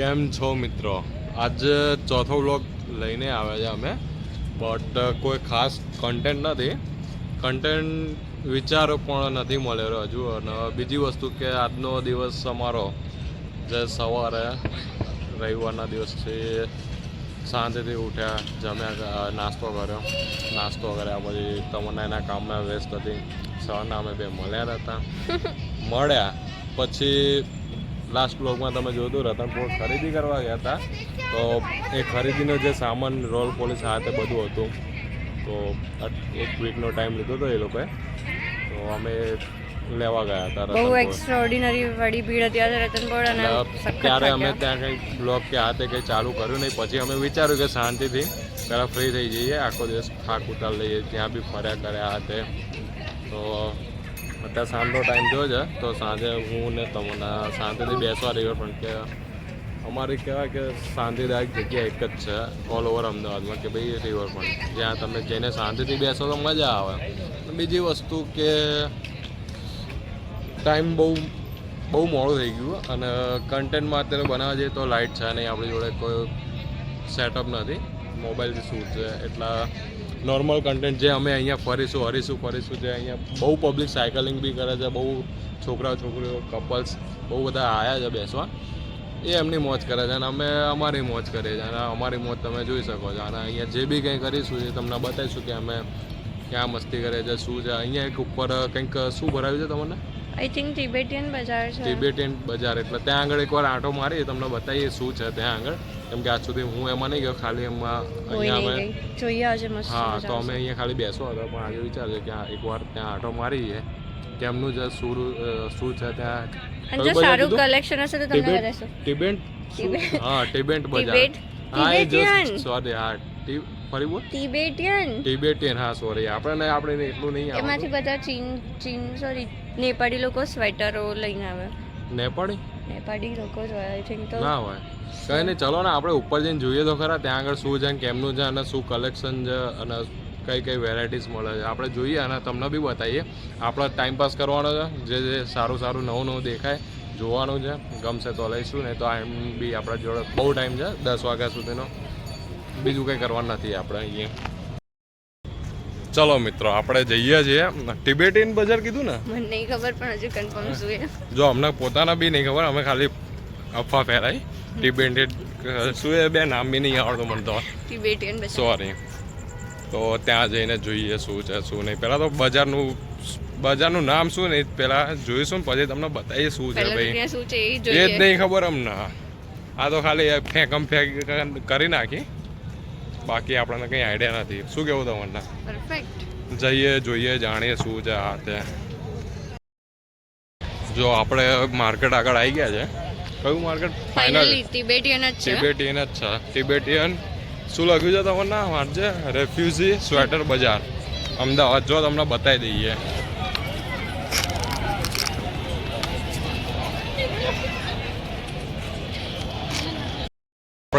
કેમ છો મિત્રો? આજે ચોથો વ્લોગ લઈને આવ્યા છે અમે. બટ કોઈ ખાસ કન્ટેન્ટ નથી. કન્ટેન્ટ વિચારો પણ નથી મળેલો હજુ. અને બીજી વસ્તુ કે આજનો દિવસ અમારો જે સવારે રવિવારના દિવસથી શાંતિથી ઉઠ્યા જમ્યા નાસ્તો કર્યો. નાસ્તો કર્યા પછી તમને એના કામમાં વ્યસ્ત હતી. સવારના અમે બે મળ્યા હતા મળ્યા પછી લાસ્ટ બ્લોગમાં તમે જોયું રતનપુર ખરીદી કરવા ગયા હતા. તો એ ખરીદીનો જે સામાન રોલ પોલીસ હાથે બધું હતું. તો એક વીકનો ટાઈમ લીધો હતો એ લોકોએ. તો અમે લેવા ગયા હતા બહુ એક્સ્ટ્રાઓર્ડિનરી વડી ભીડ હતી આજે રતનપોર અને ત્યારે અમે ત્યાં કંઈ બ્લોગ કે હાથે કંઈ ચાલુ કર્યું નહીં. પછી અમે વિચાર્યું કે શાંતિથી પહેલાં ફ્રી થઈ જઈએ આખો દિવસ થાક ઉતાર લઈએ ત્યાં બી ફર્યા કર્યા હાથે. તો અત્યારે સાંજનો ટાઈમ થયો છે. તો સાંજે હું ને તમને શાંતિથી બેસવા રહ્યો પણ કે અમારી કહેવાય કે શાંતિદાયક જગ્યા એક જ છે ઓલ ઓવર અમદાવાદમાં, કે ભાઈ રિવરફ્રન્ટ જ્યાં તમે જઈને શાંતિથી બેસો તો મજા આવે. બીજી વસ્તુ કે ટાઈમ બહુ બહુ મોડું થઈ ગયું અને કન્ટેન્ટમાં અત્યારે બનાવવા જઈએ તો લાઇટ છે નહીં, આપણી જોડે કોઈ સેટઅપ નથી. મોબાઈલથી શૂટ છે, એટલા નોર્મલ કન્ટેન્ટ જે અમે અહીંયા ફરીશું હરીશું ફરીશું જે અહીંયા બહુ પબ્લિક સાયકલિંગ બી કરે છે બહુ છોકરા છોકરીઓ કપલ્સ બહુ બધા આવ્યા છે બેસવા. એ એમની મોજ કરે છે અને અમે અમારી મોજ કરીએ છીએ અને અમારી મોજ તમે જોઈ શકો છો. અને અહીંયા જે બી કંઈ કરીશું એ તમને બતાવીશું કે અમે ક્યાં મસ્તી કરીએ છીએ શું છે. અહીંયા એક ઉપર કંઈક શું ભરાયું છે તમને? આઈ થિંક તિબેટિયન બજાર છે. તિબેટિયન બજાર એટલે ત્યાં આગળ એકવાર આંટો મારી તમને બતાવીએ શું છે ત્યાં આગળ. કેમ કે આજ સુધી હું એમાં નહીં ગયો ખાલી એમાં અહીંયા અમે હા તો અમે અહીંયા ખાલી બેસો હતા પણ આજે વિચારજો કે એક એકવાર ત્યાં આંટો મારીએ કેમનું છે? સુર શું છે ત્યાં? જો સારું કલેક્શન હશે તો તમને ટિબેટ હા ટિબેટ બજાર. હા એ જસ્ટ સોરી હા ફરી બોલ. ટિબેટિયન. ટિબેટિયન હા સોરી આપણે આપણે એટલું નહીં એમાંથી બધા ચીન ચીન સોરી નેપાળી લોકો સ્વેટરો લઈને આવે. નેપાળી? નેપાળી લોકો જ હોય આઈ થિંક તો ના હોય. કઈ નહીં, ચલો ને, આપણે ઉપર જઈને જોઈએ તો ખરા, ત્યાં આગળ શું છે કેમનું છે અને શું કલેક્શન છે અને કઈ કઈ વેરાયટીઝ મળે છે. આપણે જોઈએ અને તમને બી બતાવીએ. આપણે ટાઈમ પાસ કરવાનો છે, જે જે સારું સારું નવું નવું દેખાય, જોવાનું છે. ગમશે તો લઈશું ને તો એમ બી આપણા જોડે બહુ ટાઈમ છે, દસ વાગ્યા સુધીનો. બીજું કંઈ કરવાનું નથી આપણે અહીંયા. ચલો મિત્રો આપણે જઈએ છીએ. ટિબેટિયન બજાર કીધું ને? મને નહીં ખબર પણ હજુ કન્ફર્મ જોઈએ. જો અમને પોતાના બી નહીં ખબર અમે ખાલી અફવા ફેરાઈ. ટિબેટેડ શું એ બે નામ બી નહીં આવડતું મને તો. તિબેટિયન સોરી તો ત્યાં જઈને જોઈએ શું છે શું નહીં. પહેલાં તો બજારનું બજારનું નામ શું નહીં પહેલાં જોઈશું પછી તમને બતાવીએ શું છે ભાઈ. એ જ નહીં ખબર અમને. આ તો ખાલી ફેંકમ ફેંક કરી નાખી. બાકી આપણને કંઈ આઈડિયા નથી. શું કેવું તમને પરફેક્ટ જઈએ જોઈએ જાણીએ શું છે આ તે. જો આપણે માર્કેટ આગળ આવી ગયા છે. કયું માર્કેટ ફાઇનલ ફાઇનલી તિબેટિયન જ છે. ટિબેટિયન જ છે. ટિબેટિયન શું લખ્યું છે તમને ના વાંચજે રેફ્યુઝી સ્વેટર બજાર અમદાવાદ. જો તમને બતાવી દઈએ.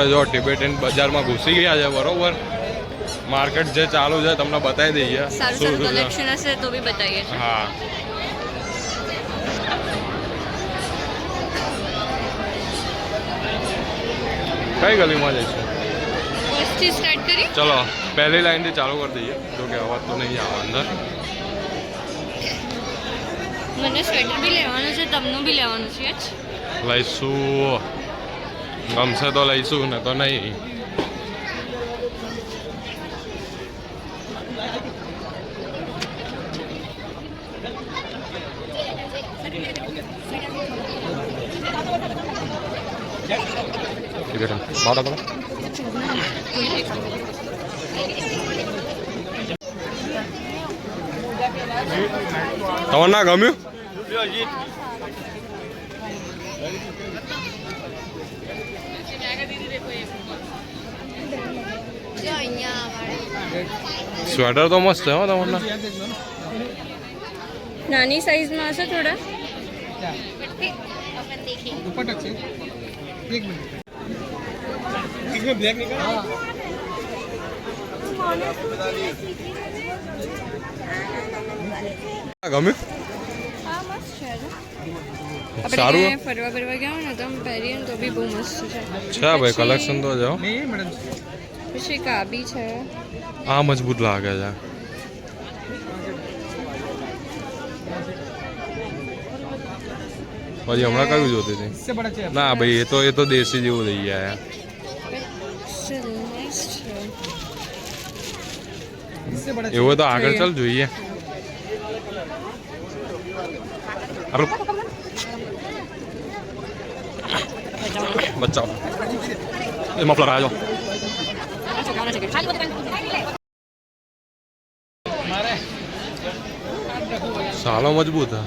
આપણે જો ટિબેટિયન બજારમાં ઘૂસી ગયા છે બરોબર? માર્કેટ જે ચાલુ છે તમને બતાવી દઈએ. સારું શું સારું કલેક્શન હશે તો બી બતાવીએ. હા. કઈ ગલીમાં જઈશું? ફર્સ્ટથી સ્ટાર્ટ કરી. ચલો પહેલી લાઈનથી ચાલુ કરી દઈએ. જો કે અવાજ તો નહીં આવે અંદર. મને સ્વેટર બી લેવાનું છે તમનું બી લેવાનું છે લઈશું. ગમશે તો લઈશું ને તો નહીં. બાવડા ના ગમ્યું? સ્વેટર તો મસ્ત હો તમને નાની સાઈઝમાં હશે થોડા? ગમ્યું? સારું? ફરવા ફરવા ગયા ને તો પહેરીએ તો બી બહુ મસ્ત છે. છે ભાઈ કલેક્શન તો જાઓ પછી કાબી છે. આ મજબૂત લાગે છે. પછી હમણાં કયું જોતી હતી? ના ભાઈ એ તો એ તો દેશી જેવું થઈ ગયા એવું તો આગળ ચાલ જોઈએ. આપણે બચ્ચા એ મફલર આજો સાલો મજબૂત હે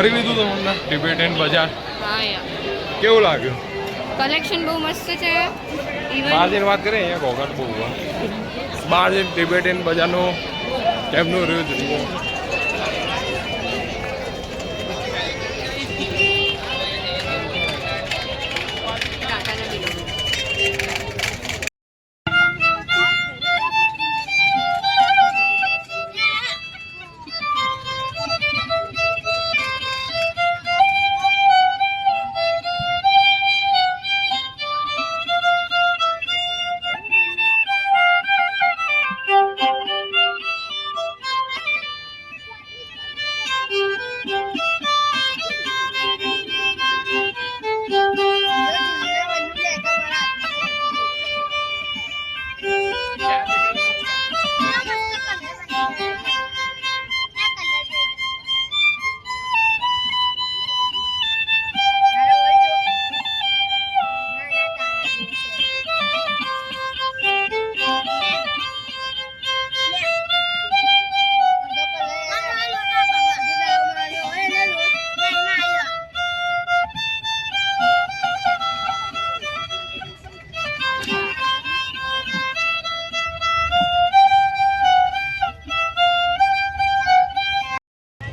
કરી લીધું તમને? ટિબેટન બજાર? કેવું લાગ્યું? કલેક્શન બહુ મસ્ત છે. બહાર જઈને વાત કરીએ અહીંયા ઘોઘાટ બહુ બહાર જઈને ટિબેટન બજારનું કેમનું રહ્યું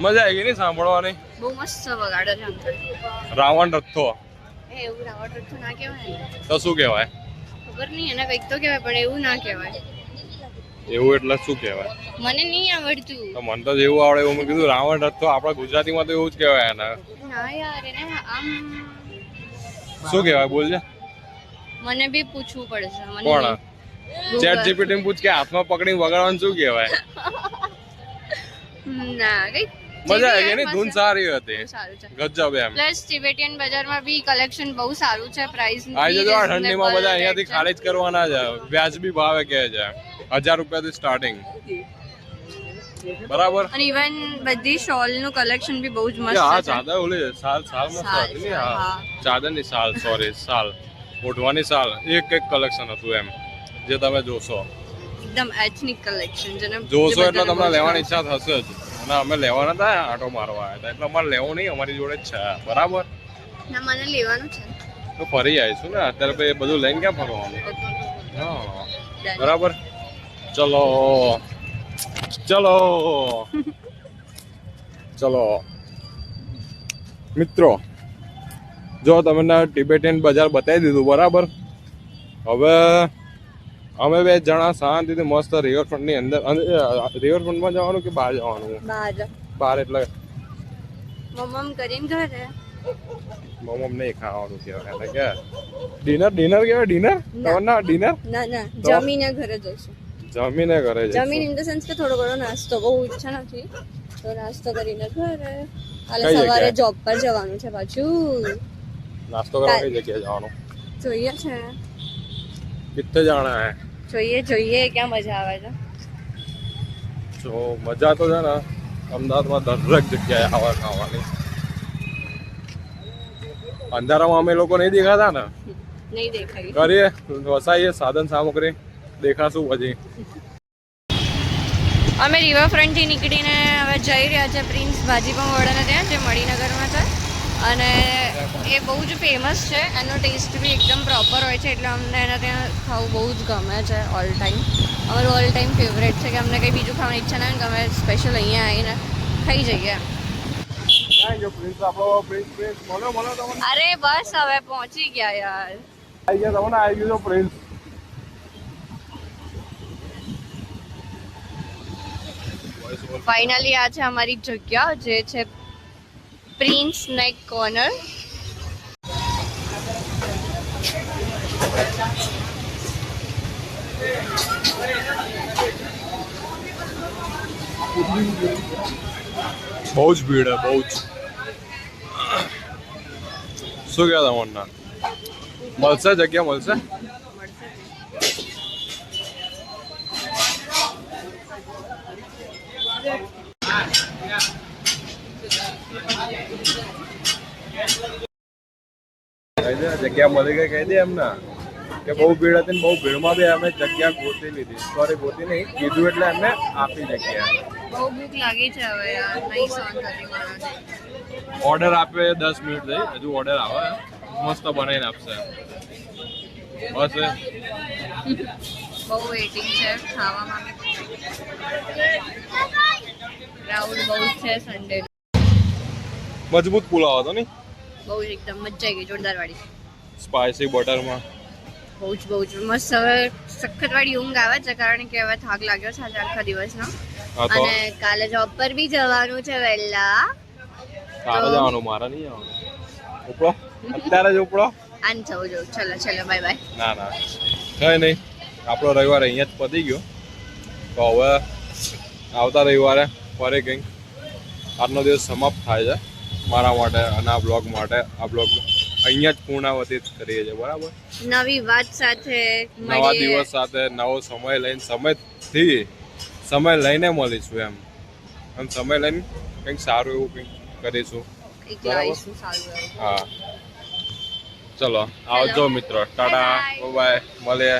મજા આવી ગઈ ને સાંભળવાની? બહુ મસ્ત વગાડે છે અંકલ રાવણ રથો. એ એવું રાવણ રથો ના કહેવાય તો શું કહેવાય? ખબર નહીં એને કંઈક તો કહેવાય પણ એવું ના કહેવાય. એવું એટલે શું કહેવાય? મને નહીં આવડતું. તો મને તો જેવું આવડે એવું મેં કીધું રાવણ રથ તો આપણા ગુજરાતીમાં તો એવું જ કહેવાય એને. ના યાર એને આમ શું કહેવાય બોલજે મને બી પૂછવું પડશે મને કોણ? ચેટ જીપીટી પૂછ કે હાથમાં પકડીને વગાડવાનું શું કહેવાય? ના કંઈક મજા આવી જેવી ગઈ ને? યાર ધૂન સારી હતી. ગજબ એમ. પ્લસ ટિબેટિયન બજારમાં બી કલેક્શન બહુ સારું છે પ્રાઇસ આજે જો ઠંડીમાં બધા અહીંયાથી ખાલી જ કરવાના છે. વ્યાજબી ભાવે કહે છે. હજાર રૂપિયાથી સ્ટાર્ટિંગ બરાબર? અને ઇવન બધી શોલનું કલેક્શન બી બહુ જ હા મસ્ત છે. ચાદર ઓલી સાલ સાલ મસ્ત હતી ને? હા. ચાદરની સાલ સોરી સાલ. ઓઢવાની સાલ. એક એક કલેક્શન હતું એમ જે તમે જોશો. એકદમ એથનિક કલેક્શન જેને જોશો એટલે તમને લેવાની ઈચ્છા થશે જ. અને અમે લેવાના હતા આટો મારવા આવ્યા હતા એટલે અમારે લેવું નહીં અમારી જોડે જ છે. બરાબર? ના મને લેવાનું છે. તો ફરી આવીશું ને. અત્યારે ભાઈ બધું લઈને ક્યાં ફરવાનું? હા. બરાબર? ચલો. ચલો. ચલો. મિત્રો જો તમને ટિબેટિયન બજાર બતાવી દીધું બરાબર? હવે અમે બે જણા શાંતિથી મસ્ત રિવરફ્રન્ટની અંદર રિવરફ્રન્ટમાં જવાનું કે બહાર જવાનું? બહાર બહાર એટલે મમ્મ કરીને ઘરે. મોમમ નહીં ખાવાનું કહેવાય એટલે કે ડિનર ડિનર કહેવાય? ડિનર તમારના ડિનર ના ના. જમીને ઘરે જઈશું. જમીને ઘરે જમીન ઇન ધ સેન્સ કે થોડો ઘણો નાસ્તો બહુ ઈચ્છા નથી. તો નાસ્તો કરીને ઘરે. કાલે સવારે જોબ પર જવાનું છે પાછું. નાસ્તો કરવા કઈ જગ્યાએ જવાનું? જોઈએ છે. કિત્તે જાણા હે. જોઈએ જોઈએ ક્યાં મજા આવે છે? જો મજા તો છે ને અમદાવાદમાં દરેક જગ્યાએ આવા ખાવાની. અંધારામાં અમે લોકો નહીં દેખાતા ને? નહીં દેખાય. કરીએ વસાઈએ સાધન સામગ્રી દેખાશું પછી. અમે રિવરફ્રન્ટથી નીકળીને હવે જઈ રહ્યા છે પ્રિન્સ ભાજીપાઉં વડાને ત્યાં જે મણિનગરમાં છે. અને એ બહુ જ ફેમસ છે. એનો ટેસ્ટ બી એકદમ પ્રોપર હોય છે. એટલે અમને એના ત્યાં ખાવું બહુ જ ગમે છે ઓલ ટાઈમ અમારું ઓલ ટાઈમ ફેવરેટ છે કે અમને કંઈ બીજું ખાવાની ઈચ્છા ના હોય કે અમે સ્પેશિયલ અહીંયા આવીને ખાઈ જઈએ. અરે બસ હવે પહોંચી ગયા યાર. આવી ગયા તમને આવી ગયો પ્રિન્સ ફાઇનલી આ છે અમારી જગ્યા જે છે પ્રિન્સ નેક કોર્નર બહુ જ ભીડ હે, બહુ જ. શું કહો તમને મળશે જગ્યા મળશે? જગ્યા મળી ગઈ, કહી દે એમને. કે બહુ ભીડ હતી ને બહુ ભીડમાં બી અમે જગ્યા ગોતી લીધી. સોરી ગોતી નહીં કીધું એટલે અમે આપી જગ્યા. બહુ ભૂખ લાગી છે હવે યાર નહીં સહન થતી ઓર્ડર આપ્યો દસ મિનિટ થઈ હજુ ઓર્ડર આવે. મસ્ત બનાવીને આપશે. બસ બહુ વેઇટિંગ છે ખાવામાં બહુ છે સન્ડે મજબૂત પુલાવ હતો ને બહુ એકદમ મજા આવી ગઈ જોરદાર વાળી. સ્પાઇસી બટરમાં બહુ જ બહુ જ. મસ્ત હવે સખત વાળી ઊંઘ આવે છે કારણ કે હવે થાક લાગ્યો છે આજે આખા દિવસનો. અને કાલે જોબ પર બી જવાનું છે વહેલા. કાલે જવાનું મારે નહીં જવાનું? ઉપડો. અત્યારે જ ઉપડો. આન જવું જવું. ચલો ચલો બાય બાય ના ના. કઈ નહીં. આપણો રવિવાર અહીંયા જ પતી ગયો. તો હવે આવતા રવિવારે ફરી કંઈક. આજનો દિવસ સમાપ્ત થાય છે. મારા માટે અને આ બ્લોગ માટે. આ બ્લોગ અહીંયા જ પૂર્ણાવતી કરીએ છીએ બરાબર? નવી વાત સાથે નવા દિવસ સાથે નવો સમય લઈને સમયથી સમય લઈને મળીશું એમ. અને સમય લઈને કંઈક સારું એવું કંઈક કરીશું. હા. ચલો આવજો મિત્રો. ટાટા. બાય મળીએ.